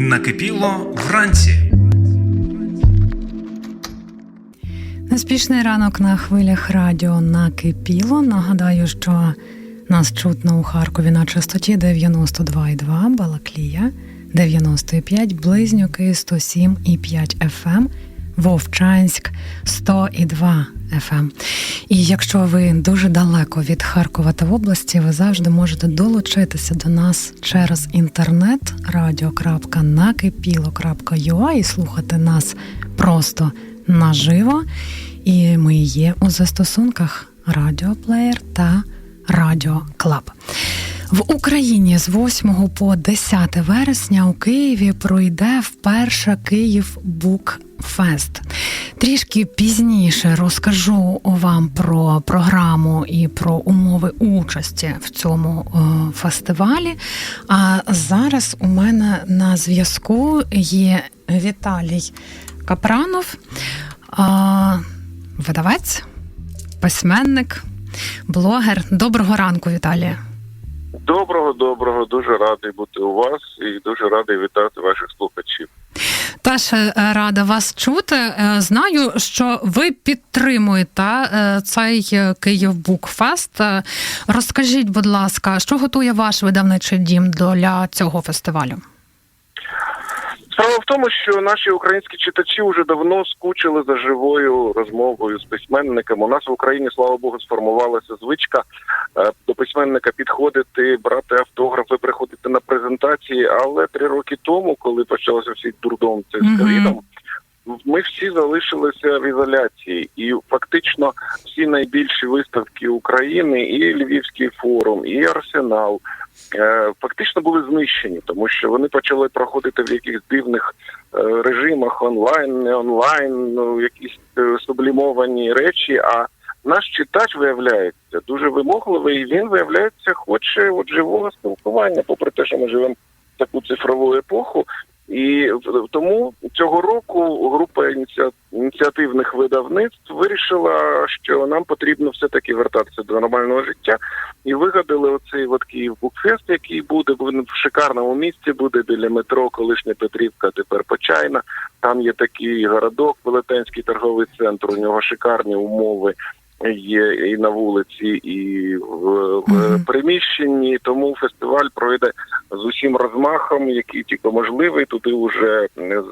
Накипіло вранці. Неспішний ранок на хвилях радіо накипіло. Нагадаю, що нас чутно у Харкові на частоті 92,2, Балаклія, 95, Близнюки 107,5 FM, Вовчанськ 100,2 FM. І якщо ви дуже далеко від Харкова та області, ви завжди можете долучитися до нас через інтернет radio.накипіло.ua і слухати нас просто наживо. І ми є у застосунках Радіоплеєр та Радіо Клаб. В Україні з 8 по 10 вересня у Києві пройде вперше Київ Букфест. Трішки пізніше розкажу вам про програму і про умови участі в цьому е, фестивалі. А зараз у мене на зв'язку є Віталій Капранов, а, видавець, письменник, блогер. Доброго ранку, Віталія. Доброго, доброго, дуже радий бути у вас і дуже радий вітати ваших слухачів. Теж рада вас чути. Е, Знаю, що ви підтримуєте е, цей е, Київ Букфест. Розкажіть, будь ласка, що готує ваш видавничий дім для цього фестивалю? Справа в тому, що наші українські читачі вже давно скучили за живою розмовою з письменниками. У нас в Україні, слава Богу, сформувалася звичка до письменника підходити, брати автографи, приходити на презентації. Але три роки тому, коли почався всі дурдом це з ковідом, ми всі залишилися в ізоляції, і фактично всі найбільші виставки України, і Львівський форум, і Арсенал. е, Фактично були знищені, тому що вони почали проходити в якихось дивних е, режимах онлайн, не онлайн, ну якісь е, сублімовані речі. А наш читач виявляється дуже вимогливий. і Він виявляється, хоче от живого спілкування, попри те, що ми живемо в таку цифрову епоху. І тому цього року група ініці- ініціативних видавництв вирішила, що нам потрібно все таки вертатися до нормального життя, і вигадали оцей от Київ Букфест, який буде в шикарному місці, буде біля метро, колишня Петрівка, тепер Почайна. Там є такий городок, велетенський торговий центр. У нього шикарні умови. Є і на вулиці, і в, Мгм. приміщенні. Тому фестиваль пройде з усім розмахом, який тільки можливий. Туди вже е,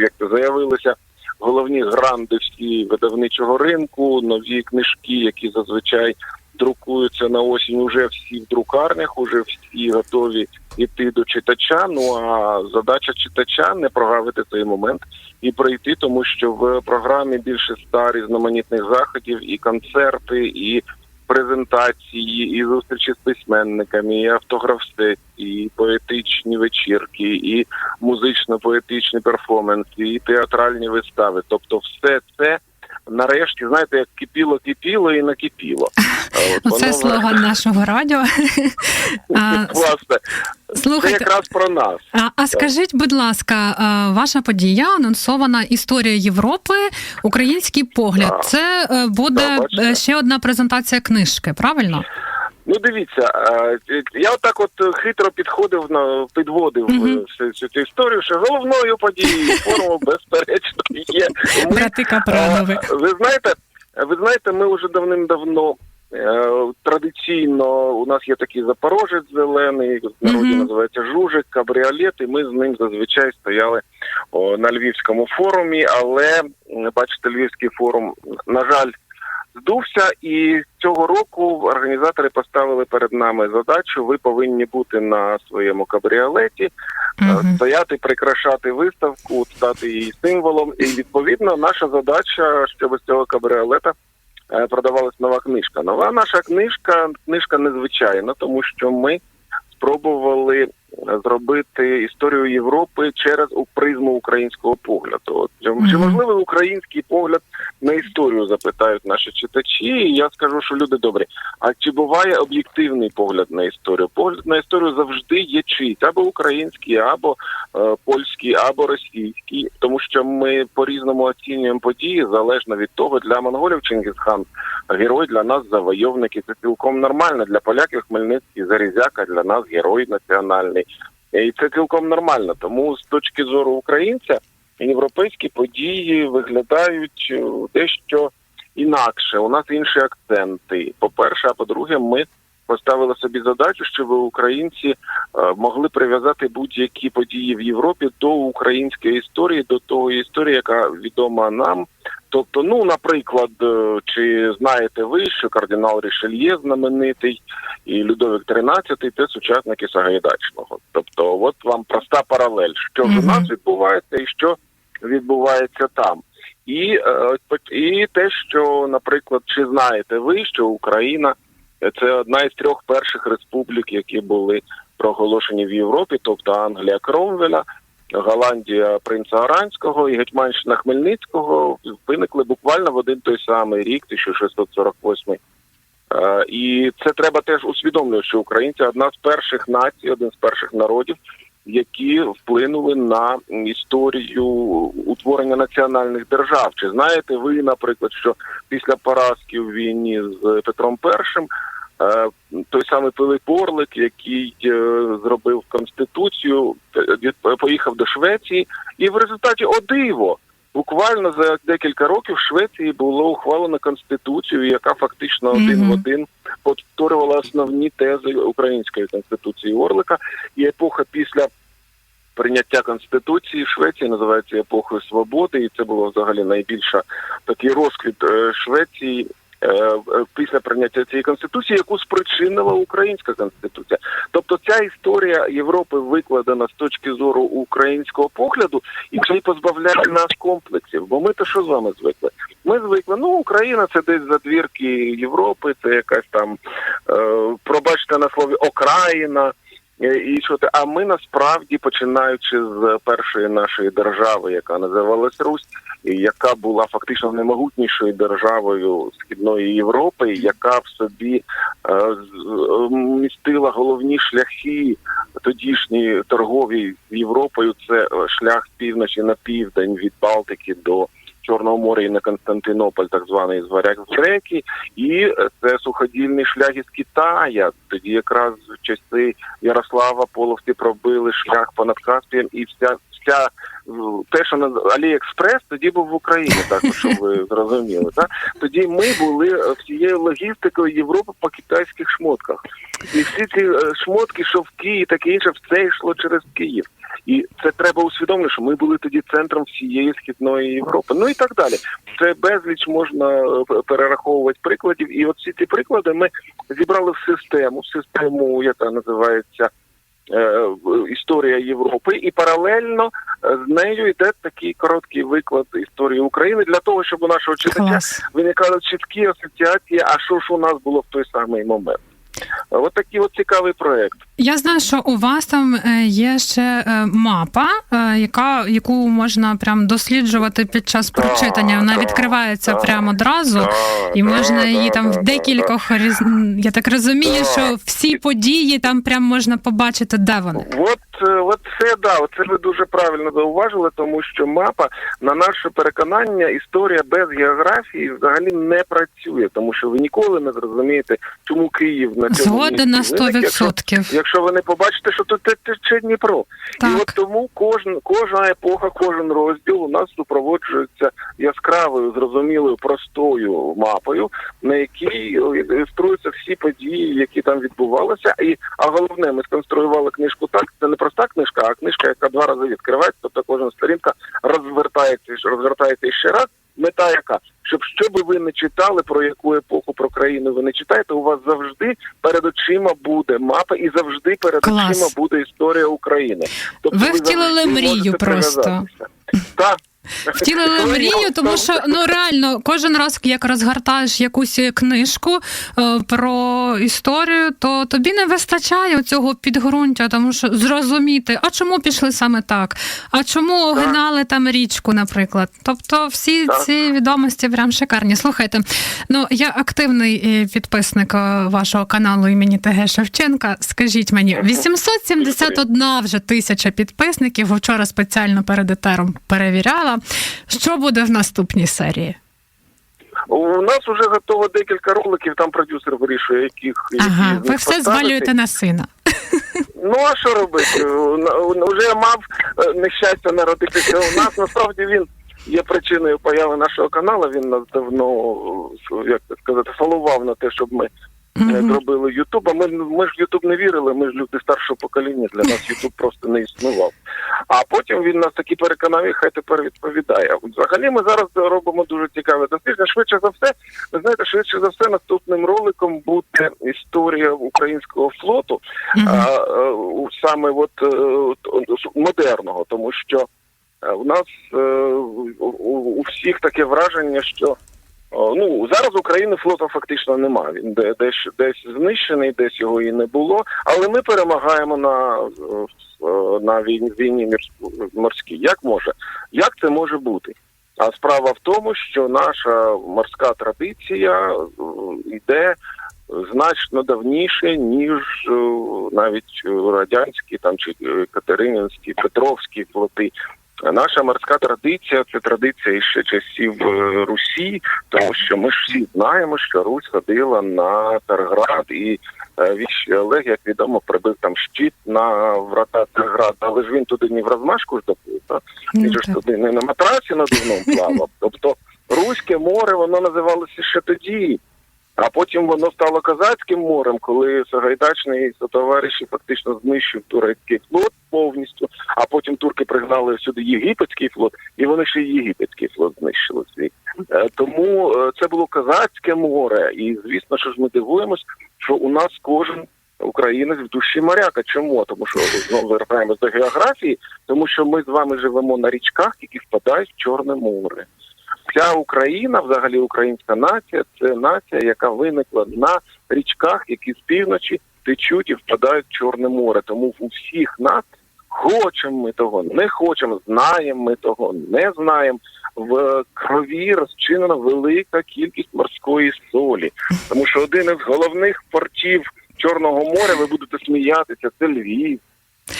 як заявилися головні гранди всі видавничого ринку, нові книжки, які зазвичай друкуються на осінь. Уже всі в друкарнях, уже всі готові йти до читача. Ну а задача читача не прогавити цей момент і прийти, тому що в програмі більше ста різноманітних заходів, і концерти, і презентації, і зустрічі з письменниками, і автограф і поетичні вечірки, і музично-поетичні перформанси, і театральні вистави. Тобто, все це нарешті, знаєте, як кипіло, кипіло і накипіло. Оце воно, слоган нашого радіо. Власне, Слухайте, це якраз про нас. А, а скажіть, будь ласка, ваша подія анонсована історія Європи, український погляд. Це е, буде е, ще одна презентація книжки, правильно? Ну, дивіться, е, я отак от е, хитро підходив на підводив Мгм. е, всю цю цю історію, що головною подією форуму, безперечно, є. Ми, ви знаєте, ви знаєте, ми вже давним-давно. е, Традиційно у нас є такий запорожець зелений, в народі Мгм. називається Жужик, кабріолет, і ми з ним зазвичай стояли о, на львівському форумі. Але бачите, львівський форум, на жаль, здувся, і цього року організатори поставили перед нами задачу. Ви повинні бути на своєму кабріолеті, Мгм. стояти, прикрашати виставку, стати її символом. І відповідно наша задача, щоб з цього кабріолета е, продавалась нова книжка. Нова наша книжка, книжка незвичайна, тому що ми спробували зробити історію Європи через у призму українського погляду. От чи, можливий український погляд на історію? Запитають наші читачі. І я скажу, що люди добрі. А чи буває об'єктивний погляд на історію? Погляд на історію завжди є чийсь або український, або е, польський, або російський, тому що ми по різному оцінюємо події залежно від того, для монголів Чингісхан герой для нас завойовник, і це цілком нормально. Для поляків Хмельницький Зарізяка для нас герой національний. І це цілком нормально. Тому з точки зору українця європейські події виглядають е, дещо інакше. У нас інші акценти. По-перше, а по-друге, ми поставили собі задачу, щоб українці е, могли прив'язати будь-які події в Європі до української історії, до того історії, яка відома нам. Тобто, ну, наприклад, е, чи знаєте ви, що кардинал Рішельє знаменитий і Людовик XIII – це сучасники Сагайдачного. Тобто, от вам проста паралель, що ж у нас відбувається і що відбувається там. І, е, і те, що, наприклад, чи знаєте ви, що Україна це одна із трьох перших республік, які були проголошені в Європі, тобто Англія Кромвеля, Голландія принца Аранського і Гетьманщина Хмельницького виникли буквально в один той самий рік, 1648. Е, І це треба теж усвідомлювати, що українці одна з перших націй, один з перших народів, які вплинули на історію утворення національних держав. Чи знаєте ви, наприклад, що після поразки в війні з Петром е, той самий Пилип Орлик, який е, зробив конституцію, е, поїхав до Швеції, і в результаті о диво. Буквально за декілька років в Швеції було ухвалено конституцію, яка фактично один Мгм. в один повторювала основні тези української конституції Орлика. І епоха після прийняття конституції в Швеції називається епохою свободи, і це було взагалі найбільша такий розквіт е, Швеції. Е, Після прийняття цієї конституції, яку спричинила українська конституція, тобто ця історія Європи викладена з точки зору українського погляду, і це позбавляє нас комплексів. Бо ми то що з вами звикли? Ми звикли, ну Україна це десь задвірки Європи, це якась там е, пробачте на слові окраїна. Е, І що те, а ми насправді починаючи з першої нашої держави, яка називалась Русь, яка була фактично наймогутнішою державою східної Європи, яка в собі е, містила головні шляхи тодішні торгові з Європою. Це е, шлях півночі на південь від Балтики до Чорного моря і на Константинополь, так званий з варяг з греки, і е, це суходільний шлях із Китая. Тоді якраз в часи Ярослава половці пробили шлях понад Каспієм, і вся вся те, що на Аліекспрес, тоді був в Україні, так щоб ви зрозуміли. Так? Тоді ми були е, всією логістикою Європи по китайських шмотках. І всі ці е, шмотки, шовки і таке інше, все йшло через Київ. І це треба усвідомити, що ми були тоді центром всієї східної Європи. Ну і так далі. Це безліч можна е, перераховувати прикладів. І от всі ці приклади ми зібрали в систему, в систему, яка називається е, історія Європи, і паралельно е, з нею йде такий короткий виклад історії України для того, щоб у нашого читача виникали чіткі асоціації, а що ж у нас було в той самий момент. От такий от цікавий проект. Я знаю, що у вас там е, є ще е, мапа, е, яка яку можна прям досліджувати під час прочитання. Вона да, відкривається да, прямо одразу. да, І можна да, її там в декількох різ... Я так розумію, да, що всі події там прям можна побачити, де вони. От це да, це ви дуже правильно зауважили, тому що мапа, на наше переконання, історія без географії взагалі не працює, тому що ви ніколи не зрозумієте, чому Київ на цьому Згода на місці виник, якщо 100%. Якщо ви не побачите, що тут те- тече Дніпро, Так. і от тому кожен кожна епоха, кожен розділ у нас супроводжується яскравою, зрозумілою, простою мапою, на якій е, ілюструються всі події, які там відбувалися. І а головне, ми сконструювали книжку так. Це не проста книжка, а книжка, яка два рази відкривається, тобто кожна сторінка розвертається, розвертається ще раз. Мета яка? Щоб що би ви не читали, про яку епоху, про країну ви не читаєте, у вас завжди перед очима буде мапа і завжди перед Клас. очима буде історія України. Тобто Ви втілили мрію просто. Так. Втілили мрію, тому що ну реально кожен раз, як розгортаєш якусь книжку е, про історію, то тобі не вистачає цього підґрунтя, тому що зрозуміти, а чому пішли саме так, а чому огинали там річку, наприклад. Тобто, всі Так. ці відомості прям шикарні. Слухайте, ну я активний е, підписник е, вашого каналу імені ТГ Шевченка. Скажіть мені, 871 вже тисяча підписників. Вчора спеціально перед етером перевіряла. Що буде в наступній серії? У нас вже готово декілька роликів, там продюсер вирішує, яких Ага, які ви все поставити. звалюєте на сина. Ну а що робити? Вже мав е, нещастя народитися у нас. Насправді він є причиною появи нашого каналу. Він нас давно, е, як сказати, фалував на те, щоб ми. Зробили Ютуб. А ми, ми ж Ютуб не вірили, ми ж люди старшого покоління. Для нас Ютуб просто не існував. А потім він нас таки переконав, і хай тепер відповідає. Взагалі ми зараз робимо дуже цікаве дослідження. Швидше за все, ви знаєте, швидше за все, наступним роликом буде історія українського флоту а, е, саме от е, модерного, тому що е, у нас е, у, всіх таке враження, що ну зараз України флоту фактично немає. Він де- десь десь знищений, десь його і не було. Але ми перемагаємо на, е, на війні, морській. Як може? Як це може бути? А справа в тому, що наша морська традиція е, йде значно давніше, ніж е, навіть радянські там чи Катерининські, Петровські флоти. Наша морська традиція це традиція ще часів е, Русі, тому що ми ж всі знаємо, що Русь ходила на Царград і е, віщий Олег, як відомо, прибив там щит на врата Царграда, але ж він туди не в розмашку ж доплив, так? Ну, Він ж туди не на матраці надувному плавав. Тобто Руське море воно називалося ще тоді. А потім воно стало козацьким морем, коли Сагайдачний товариші фактично знищив турецький флот повністю, а потім турки пригнали сюди єгипетський флот, і вони ще й єгипетський флот знищили свій. Е, Тому е, це було козацьке море, і звісно, що ж ми дивуємось, що у нас кожен українець в душі моряка. Чому? Тому що знову вертаємось до географії, тому що ми з вами живемо на річках, які впадають в Чорне море. Вся Україна, взагалі українська нація, це нація, яка виникла на річках, які з півночі течуть і впадають в Чорне море. Тому у всіх нас хочемо ми того, не хочемо, знаємо ми того, не знаємо. В крові розчинена велика кількість морської солі, тому що один із головних портів Чорного моря, ви будете сміятися, це Львів.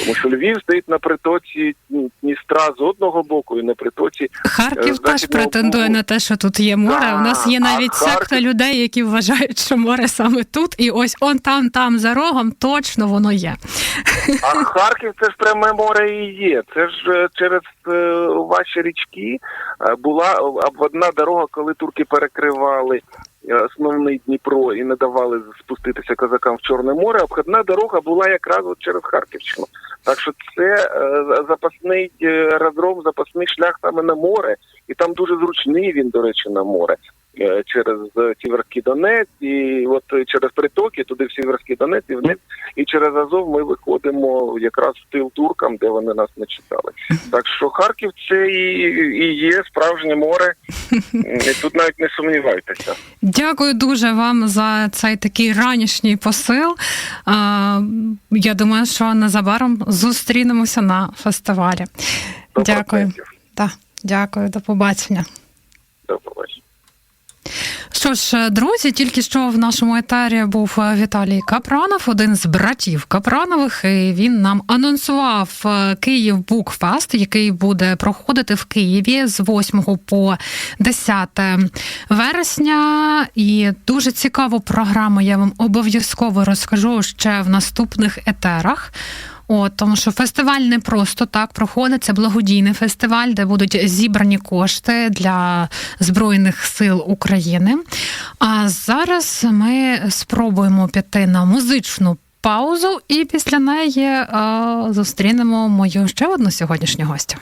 Тому що Львів стоїть на притоці Дністра з одного боку і на притоці Харків Е, теж претендує на те, що тут є море. Так, У нас є навіть секта людей, які вважають, що море саме тут, і ось он там, там за рогом точно воно є. А Харків це ж пряме море і є. Це ж е, через е, ваші річки була обводна дорога, коли турки перекривали основний Дніпро і не давали спуститися козакам в Чорне море. Обхідна дорога була якраз от через Харківщину. Так що це е, запасний розром, аеродром, запасний шлях саме на море, і там дуже зручний він, до речі, на море. Е, Через е, Сіверський Донець, і от е, через притоки туди в Сіверський Донець і вниз і через Азов ми виходимо якраз в тил туркам, де вони нас не читали. Так що Харків це і, і є справжнє море. Тут навіть не сумнівайтеся. Дякую дуже вам за цей такий ранішній посил. Я думаю, що незабаром зустрінемося на фестивалі. Дякую. Так, дякую, до побачення. До побачення. Що ж, друзі, тільки що в нашому етері був е, Віталій Капранов, один з братів Капранових. І він нам анонсував е, Київ Букфест, який буде проходити в Києві з 8 по 10 вересня. І дуже цікаву програму я вам обов'язково розкажу ще в наступних етерах. От, тому що фестиваль не просто так проходить. Це благодійний фестиваль, де будуть зібрані кошти для Збройних сил України. А зараз ми спробуємо піти на музичну паузу, і після неї е, зустрінемо мою ще одну сьогоднішню гостю.